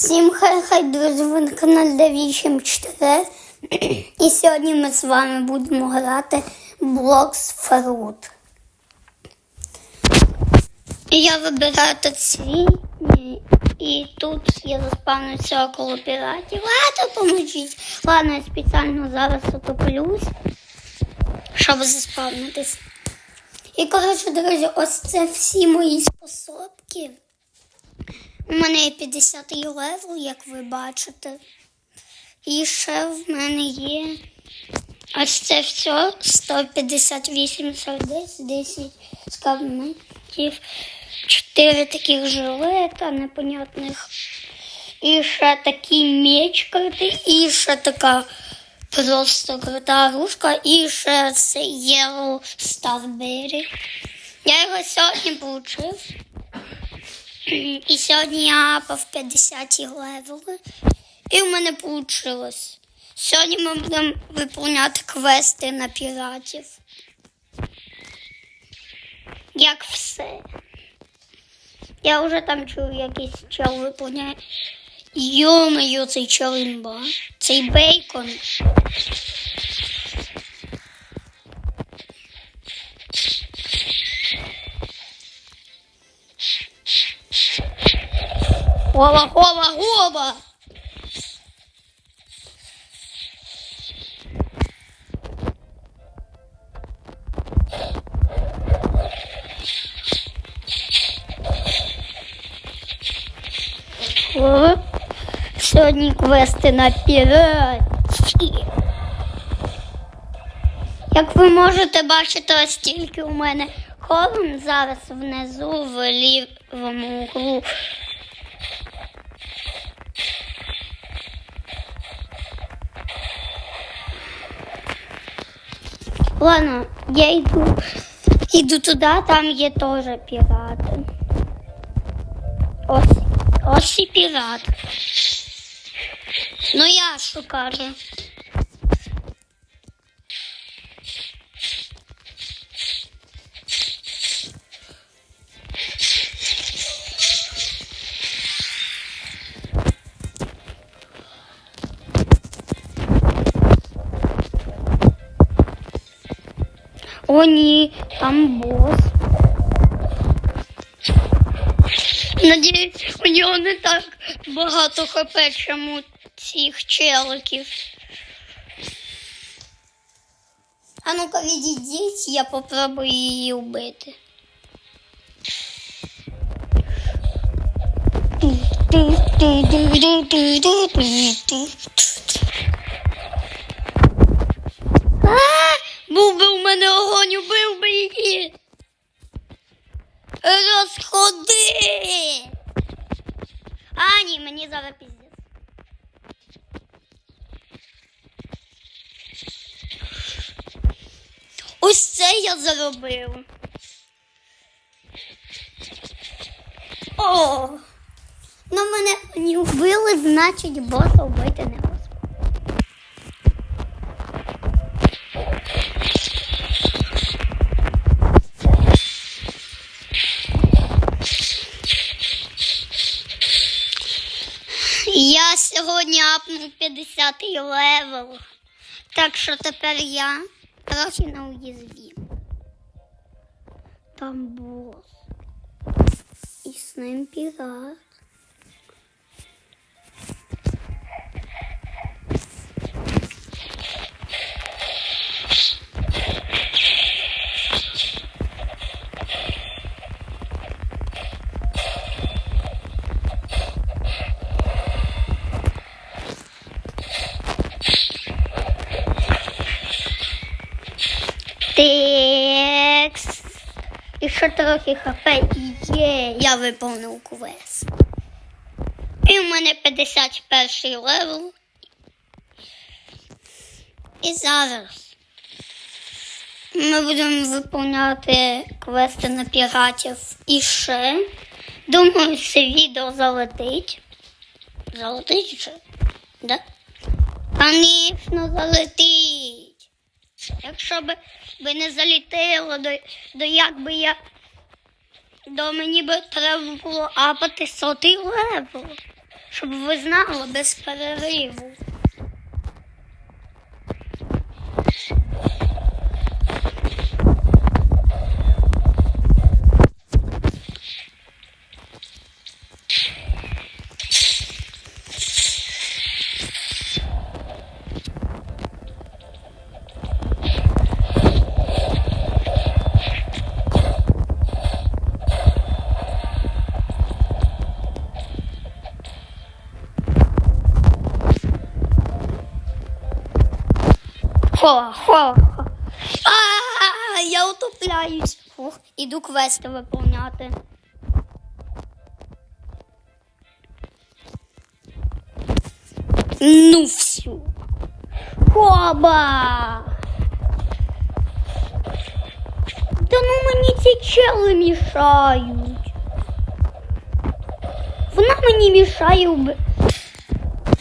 Всім хай хай друзі, ви на каналі 974. І сьогодні ми з вами будемо грати Blocks Fruit. Я вибираю тут свій. і- тут я заспавнився около піратів. А, допоможіть. Ладно, я спеціально зараз отоплюсь, щоб заспавнитись. І коротше, друзі, ось це всі мої способки. У мене є 50 левел, як ви бачите. І ще в мене є ось це все 158 сердець, 10 скарбників, 4 таких жилета непонятних. І ще такий меч крутий, і ще така просто крута рушка, і ще це Yellow Starberry. Я його сьогодні получив. І сьогодні я апав 50 левели. І в мене вийшло. Сьогодні ми будемо виповняти квести на піратів. Як все. Я вже там чув, якийсь чел виповняє. Йо-моє, цей чел імба. Цей бейкон. Хоба, хоба, хоба. О, Сьогодні квести на піраті. Як ви можете бачити, ось у мене холм зараз внизу в лівому углу. Ладно, я йду. иду туди, там є теж пірати. Ось, ось і. Ну я що О, ні, там бос. Надіюсь, у нього не так багато хп, чому цих челиків. А ну-ка відійдіть, я попробую її вбити. А, був би у мене огонь, убив би її. Розходи. А, ні, мені зараз піздець. Ось це я заробив. О! Ну мене не вбили, значить боса вбити не 50 левел. Так що тепер я трохи на уязві. Там бос. І з ним пірат. Ще трохи хп є. Я виповнив квест. І в мене 51 левел. І зараз ми будемо виповняти квести на піратів і ще. Думаю, це відео залетить. Залетить же? Да? Звісно, залетить. Якщо б би не залітило, до, до як би я до мені би треба було апати сотий левел. Щоб ви знали без перериву. Хола. А, я утопляюсь. Фух, іду квести виповняти. Ну всю. Хоба. Та ну мені ці чели мішають. Вона мені мішає вби-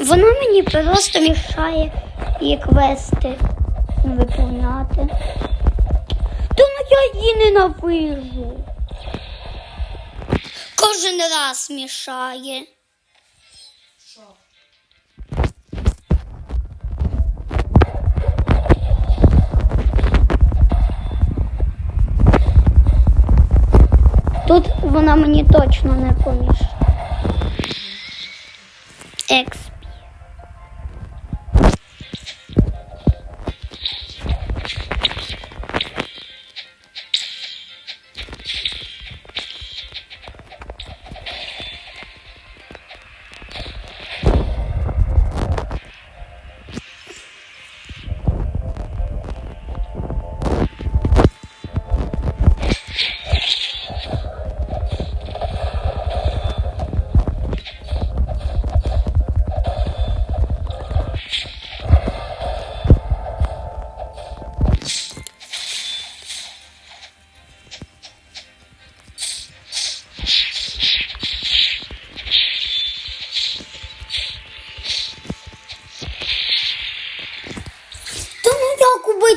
Вона мені просто мішає її квести виповняти. Ну я її ненавижу. Кожен раз мішає. Тут вона мені точно не помішає. Експі.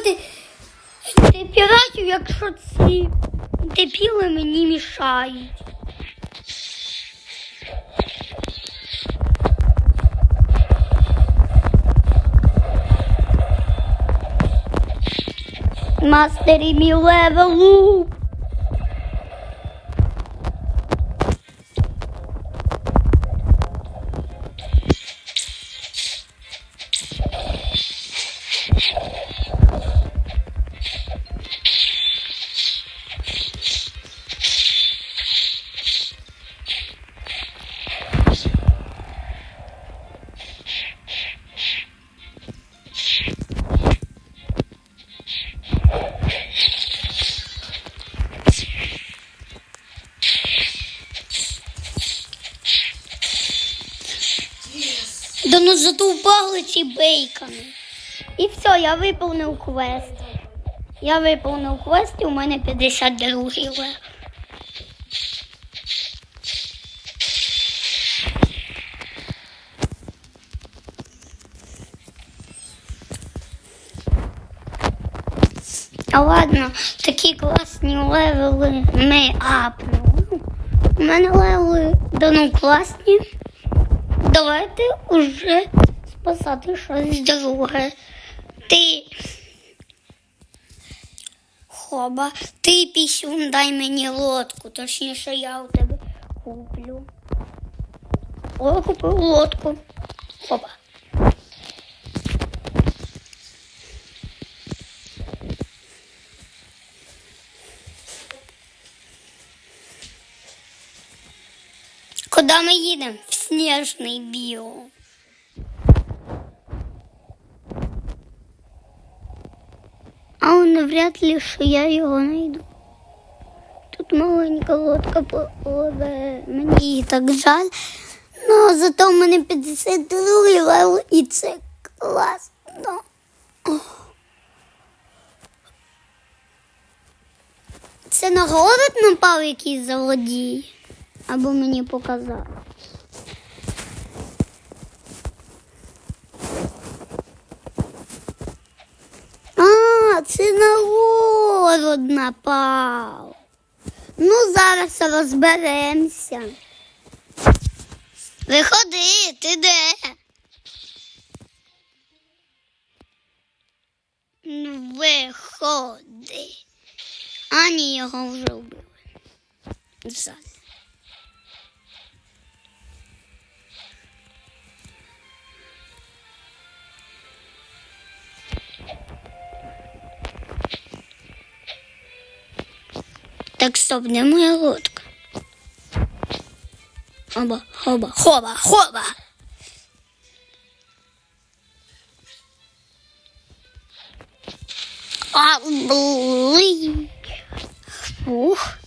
Як ти піратів, якщо ці дебіли мені мішають. Мастері мій левелу. Задовбали бейками. І все, я виповнив квест. Я виповнив квест і у мене 52 левел. А ладно, такі класні левели ми апнули. У мене левели давно класні. Давайте уже спасати щось друге. Ти. Хоба, ти пісюн, дай мені лодку, точніше я у тебе куплю. О, купив лодку. Хоба. Куди ми їдемо? В сніжний біом. А он навряд ли, що я його знайду. Тут маленька лодка пливе, мені її так жаль. Ну, зато в мене 52 левел і це класно. Це на город напав якийсь заводій. Або мені показав. А, це на город напав. Ну, зараз розберемося. Виходи, ти де? Ну, Виходи. А ні, його вже вбили. Жаль. Так, стоп, де моя лодка? Хоба, хоба, хоба, хоба. А, блин. Ух.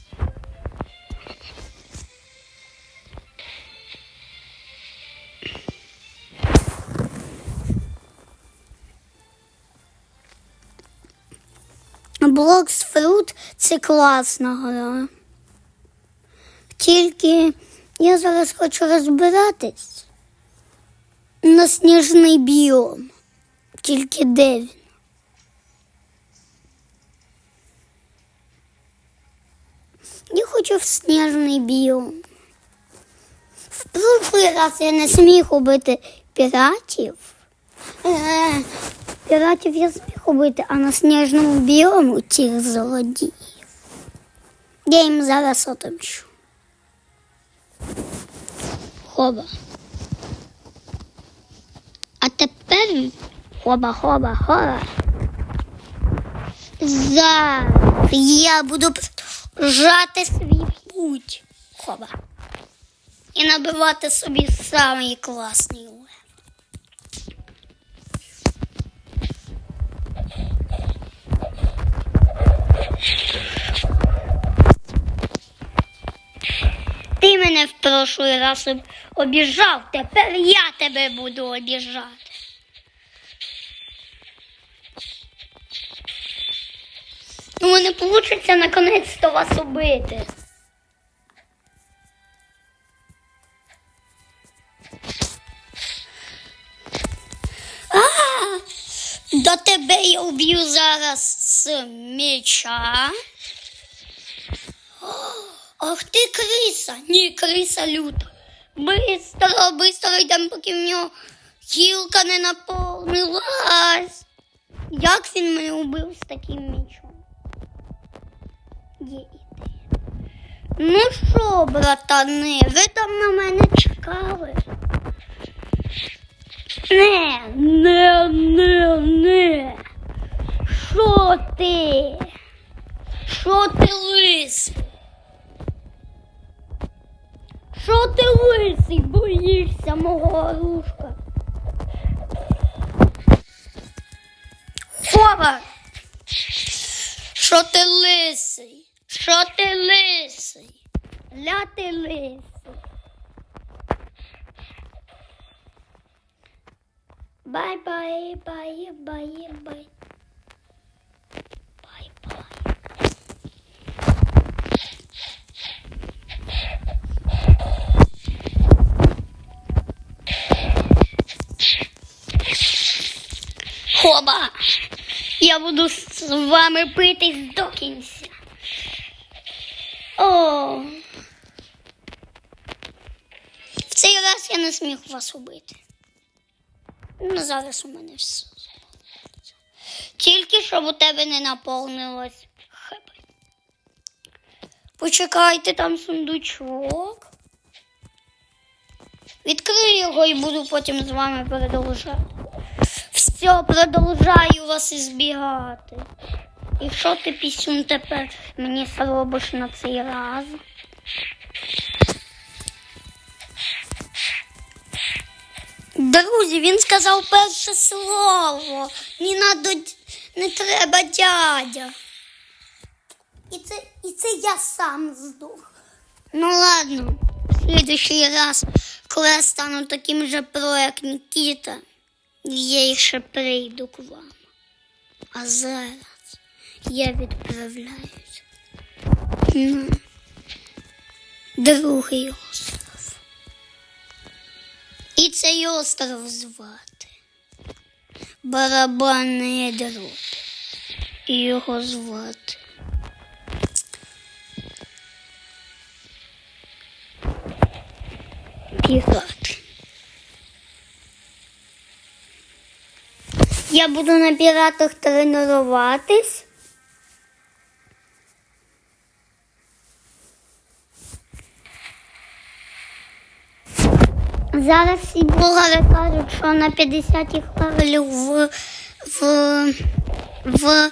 Блокс Фрут це класна гра. Тільки я зараз хочу розбиратись на сніжний біом. Тільки де він? Я хочу в сніжний біом. В прошлий раз я не зміг убити піратів. Е, Піратів я зміг убити, а на сніжному біому цих злодіїв. Я їм зараз отомщу. Хоба. А тепер хоба, хоба, хоба. Зараз я буду продовжати свій путь. Хоба. І набивати собі самий класний прошлий раз об- обіжав, тепер я тебе буду обіжати. Ну, не вийде наконець-то вас убити. До тебе я вб'ю зараз з меча. Ах ти криса! Ні, криса люта. Бистро, бистро йдемо, поки в нього гілка не наповнилась. Як він мене убив з таким мечом? Є ідея. Ну що, братани, ви там на мене чекали? Не, не, не, не. Що ти? Що ти лисий? Що ти лисий, боїшся мого оружка? Хова! Що ти лисий? Що ти лисий? Ля ти лисий. Бай-бай, бай-бай, бай. Бай-бай. Хоба! Я буду з вами битись до кінця. О. В цей раз я не зміг вас убити. Ну, зараз у мене все. Тільки щоб у тебе не наповнилось хп. Почекайте там сундучок. Відкрию його і буду потім з вами продовжати. Все, продовжаю вас ізбігати. І що ти пісюн тепер мені зробиш на цей раз? Друзі, він сказав перше слово. Не надо, не треба дядя. І це, і це я сам здох. Ну ладно, в следующий раз, коли я стану таким же про, як Нікіта, я ще прийду к вам. А зараз я відправляюсь на другий остров. І цей остров звати Барабанний дрот. І його звати. Пірат. Я буду на піратах тренуватись. Зараз всі блогери кажуть, що на 50 левелів в, в, в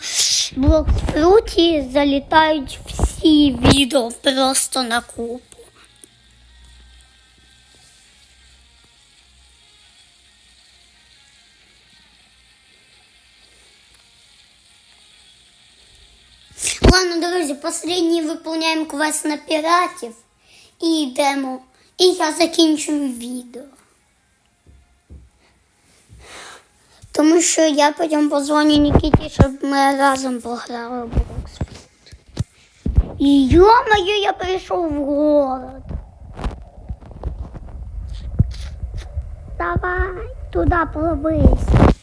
блокфруті залітають всі відео просто на купу. Останній виконуємо квест на піратів і йдемо. І я закінчую відео. Тому що я потім позвоню Нікіті, щоб ми разом пограли в. І йо-моє, я прийшов в город. Давай, туди пробись.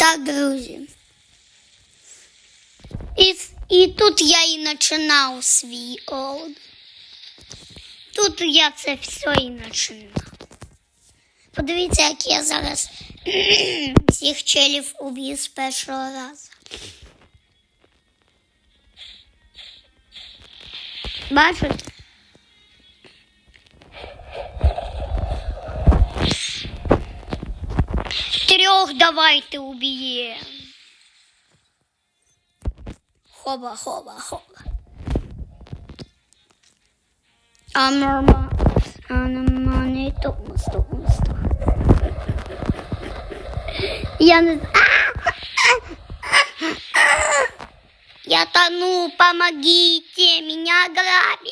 Так, друзі. І, і тут я і починав свій олд. Тут я це все і починав. Подивіться, як я зараз всіх челів уб'ю з першого разу. Бачите? Трьох давайте уб'ємо. Хоба, хоба, хоба. А норма. А норма не тому, тому, Я не з- Я тону, помогите, меня грабят.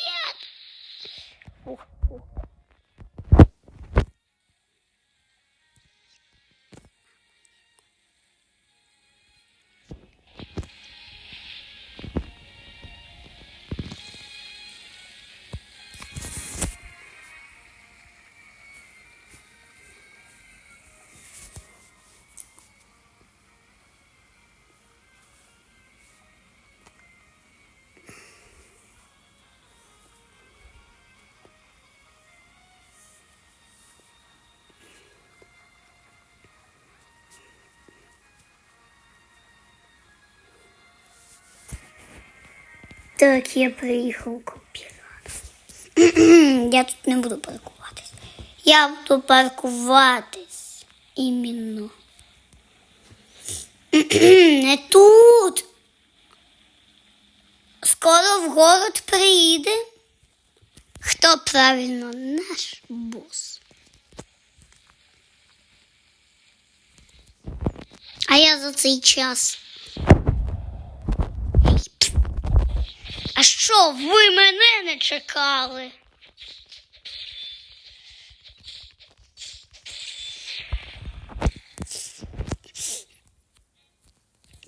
Так, я приїхав купити. Я тут не буду паркуватись. Я буду паркуватись. Іменно. Не тут. Скоро в город приїде. Хто правильно наш бос. А я за цей час. А що, ви мене не чекали?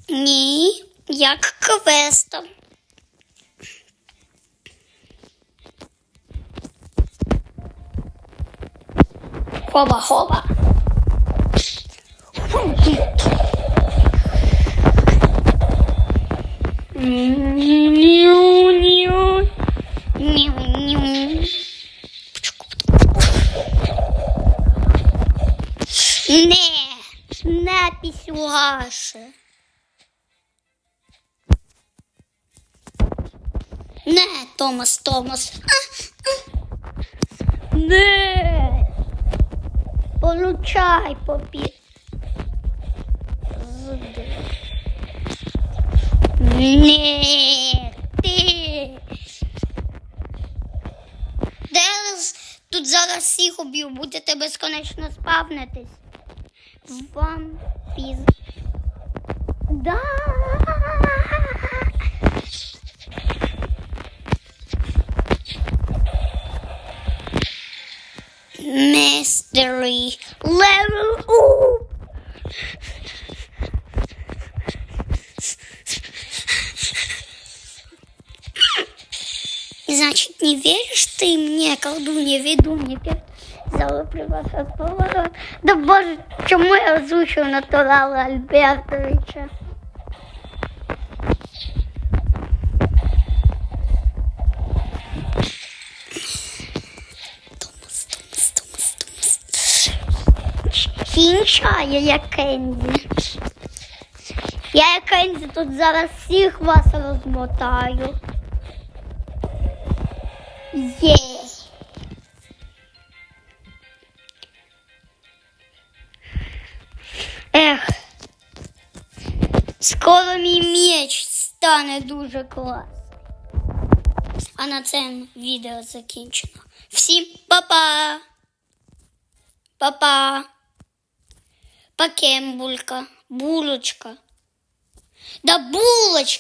Ні, як квестом. Хоба, хоба. Ню-ню. Пісюгаше. Не, Томас, Томас. Не. Получай, попі. Не, ти. Зараз тут зараз всіх уб'ю, будете безконечно спавнитись. One Piece. Да! Mystery level. Ooh. Значит, не веришь ты мне, колдунья, ведунья, певца? Зала приваса поворот? Да боже, чому я озвучив натурала Альбертовича? Томас. Я Кензі. Я як Кензі тут зараз всіх вас розмотаю. Є. стане дуже класно. А на цьому відео закінчено. Всім па-па! Па-па! Пакембулька, булочка. Да булочка!